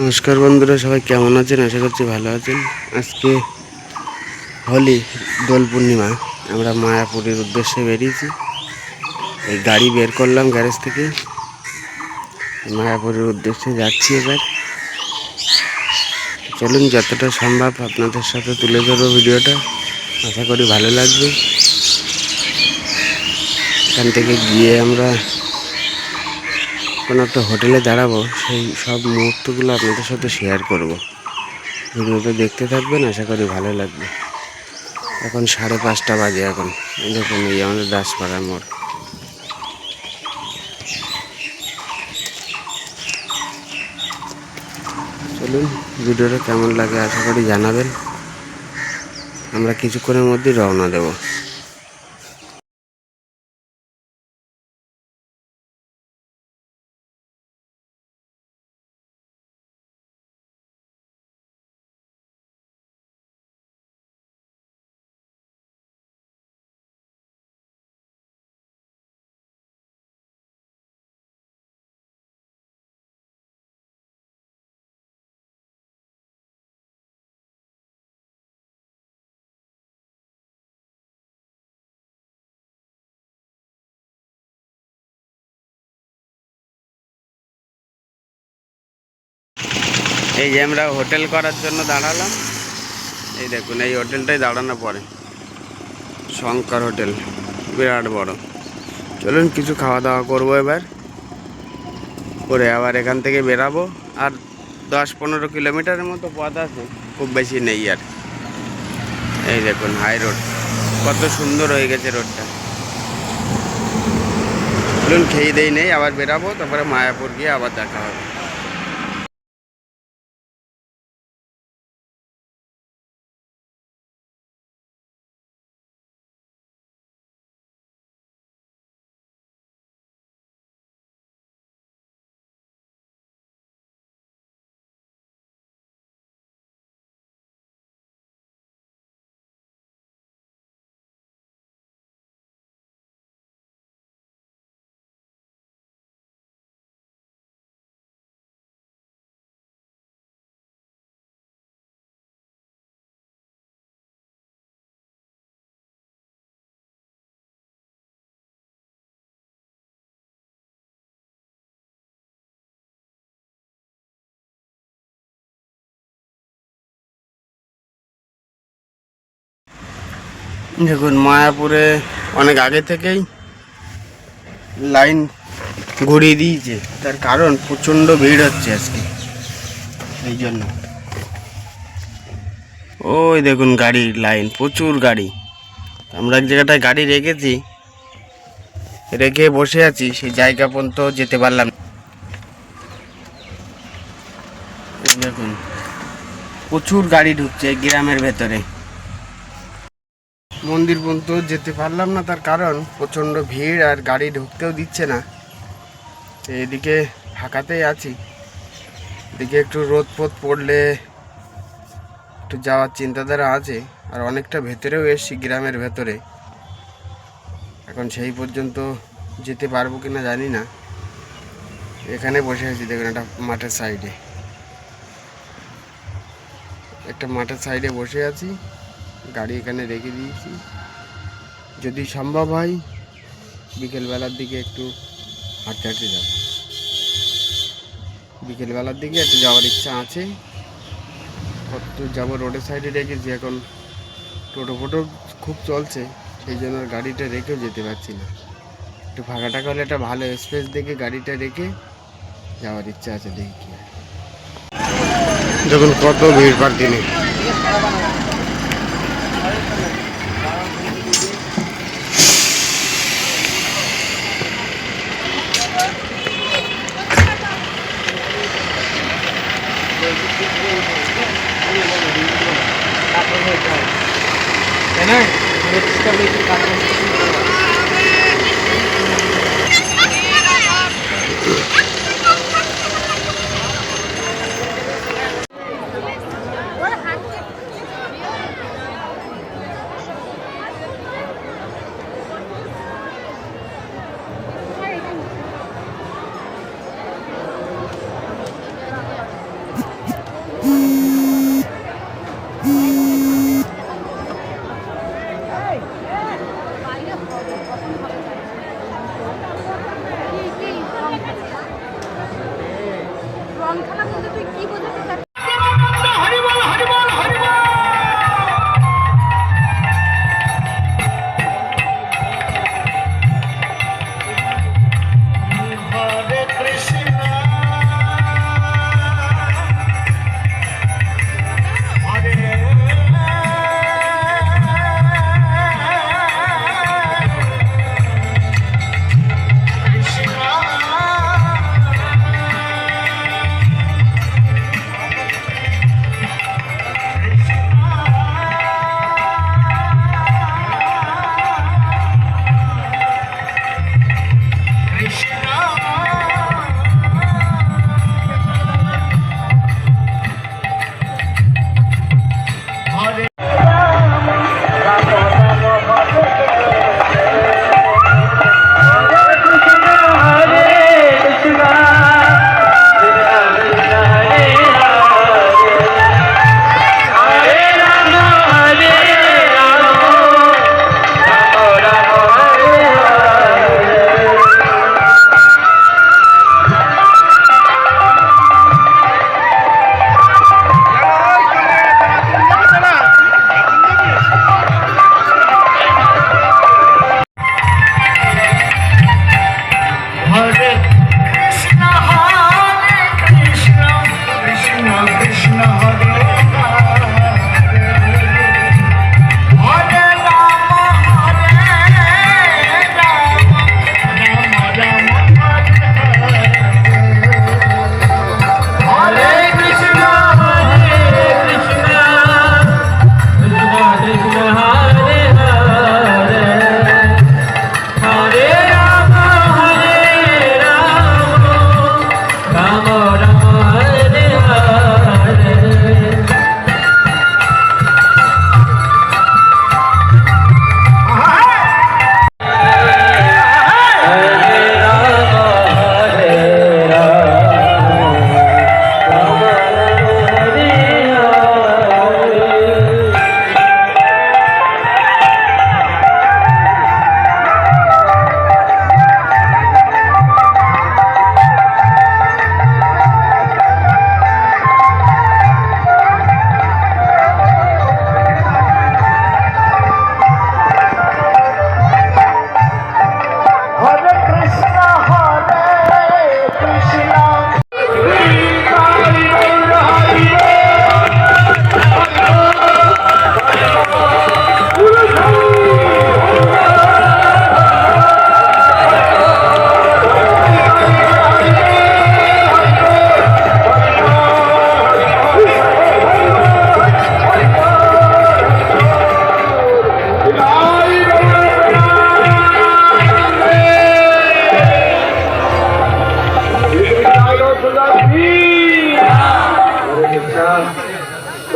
নমস্কার বন্ধুরা, সবাই কেমন আছেন? আশা করছি ভালো আছেন। আজকে হোলি, দোল পূর্ণিমা। আমরা মায়াপুরের উদ্দেশ্যে বেরিয়েছি। এই গাড়ি বের করলাম গ্যারেজ থেকে। মায়াপুরের উদ্দেশ্যে যাচ্ছি এবার। চলুন, যতটা সম্ভব আপনাদের সাথে তুলে ধরবো ভিডিওটা। আশা করি ভালো লাগবে। এখান থেকে গিয়ে আমরা কোনো একটা হোটেলে দাঁড়াবো, সেই সব মুহূর্তগুলো আপনাদের সাথে শেয়ার করব। ভিডিওটা দেখতে থাকবেন, আশা করি ভালো লাগবে। এখন সাড়ে পাঁচটা বাজে এখন। দেখুন এই আমাদের দাসপাড়া মোড়। চলুন, ভিডিওটা কেমন লাগে আশা করি জানাবেন। আমরা কিছুক্ষণের মধ্যেই রওনা দেবো। এই যে আমরা হোটেল করার জন্য দাঁড়ালাম। এই দেখুন, এই হোটেলটাই দাঁড়ানো পরে শঙ্কর হোটেল, বিরাট বড়। চলুন, কিছু খাওয়া দাওয়া করব এবার। করে আবার এখান থেকে বেরাবো। আর দশ পনেরো কিলোমিটারের মতো পথ আছে, খুব বেশি নেই আর। এই দেখুন, হাই রোড। কত সুন্দর হয়ে গেছে রোডটা। চলুন, খেয়ে দেই নেই, আবার বেরাবো। তারপরে মায়াপুর গিয়ে আবার দেখা হবে। দেখুন, মায়াপুরে অনেক আগে থেকেই লাইন ঘুরিয়ে দিয়েছে। তার কারণ প্রচণ্ড ভিড় হচ্ছে আজকে। এই জন্য। ওই দেখুন গাড়ির লাইন, প্রচুর গাড়ি। আমরা এক জায়গাটায় গাড়ি রেখেছি। রেখে বসে আছি, সেই জায়গা পর্যন্ত যেতে পারলাম দেখুন, প্রচুর গাড়ি ঢুকছে গ্রামের ভেতরে। মন্দির পর্যন্ত যেতে পারলাম না তার কারণ প্রচণ্ড ভিড় আর গাড়ি ঢুকতেও দিচ্ছে না। এদিকে ফাঁকাতেই আছি। এদিকে একটু রোদ পোদ পড়লে একটু যাওয়ার চিন্তাধারা আছে আর অনেকটা ভেতরেও এসছি গ্রামের ভেতরে। এখন সেই পর্যন্ত যেতে পারব কিনা জানি না। এখানে বসে আছি, দেখুন একটা মাঠের সাইডে। একটা মাঠের সাইডে বসে আছি। গাড়ি এখানে রেখে দিয়েছি। যদি সম্ভব হয়, বিকেলবেলার দিকে একটু হাঁটতে হাঁটতে যাব। বিকেলবেলার দিকে একটু যাওয়ার ইচ্ছা আছে। কত যাব রোডের সাইডে রেখেছি এখন টোটো ফোটো খুব চলছে, সেই জন্য গাড়িটা রেখেও যেতে পারছি না। একটু ফাঁকা টাকা হলে একটা ভালো স্পেস দেখে গাড়িটা রেখে যাওয়ার ইচ্ছা আছে দেখি কি। দেখুন কত ভিড় পার্কিংয়ে Ganun. Let's ka wait.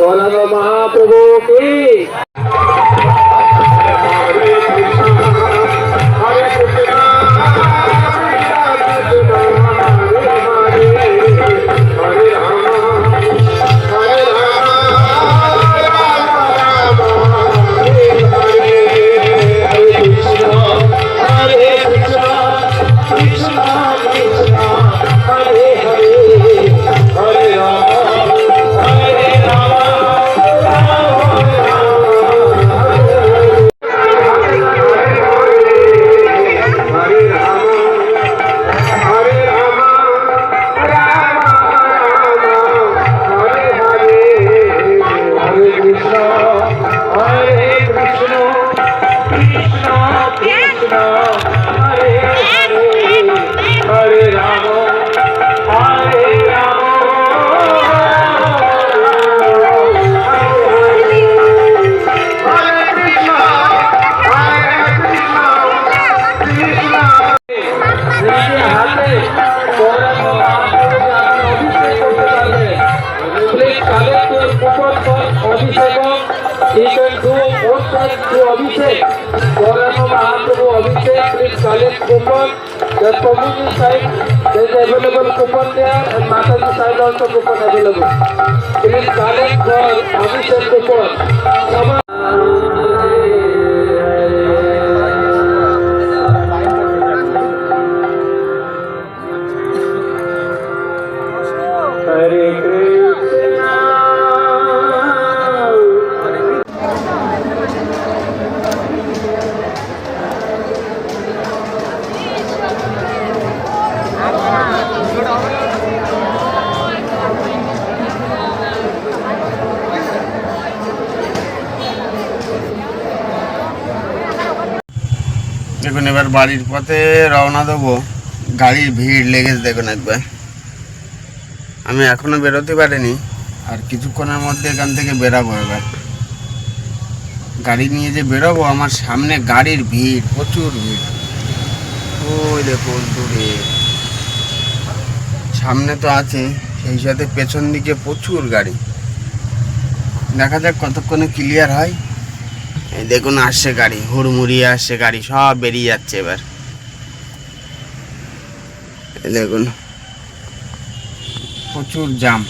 वन महाप्रभु की। coupon. The community side, there is available coupon there and Mataji side also coupon available. Please collect for Abhishek coupon. দেখুন, এবার বাড়ির পথে রওনা দেবো। গাড়ির ভিড় লেগেছে দেখুন একবার। আমি এখনও বেরোতে পারিনি, আর কিছুক্ষণের মধ্যে এখান থেকে বেরাবো এবার। গাড়ি নিয়ে যে বেরোবো, আমার সামনে গাড়ির ভিড়, প্রচুর ভিড়। ওই দেখুন, দূরে। সামনে তো আছে, সেই সাথে পেছন দিকে প্রচুর গাড়ি। দেখা যাক কতক্ষণে ক্লিয়ার হয়। দেখুন আসছে গাড়ি হুড়মুড়িয়ে আসছে গাড়ি সব বেরিয়ে যাচ্ছে এবার। দেখুন প্রচুর জাম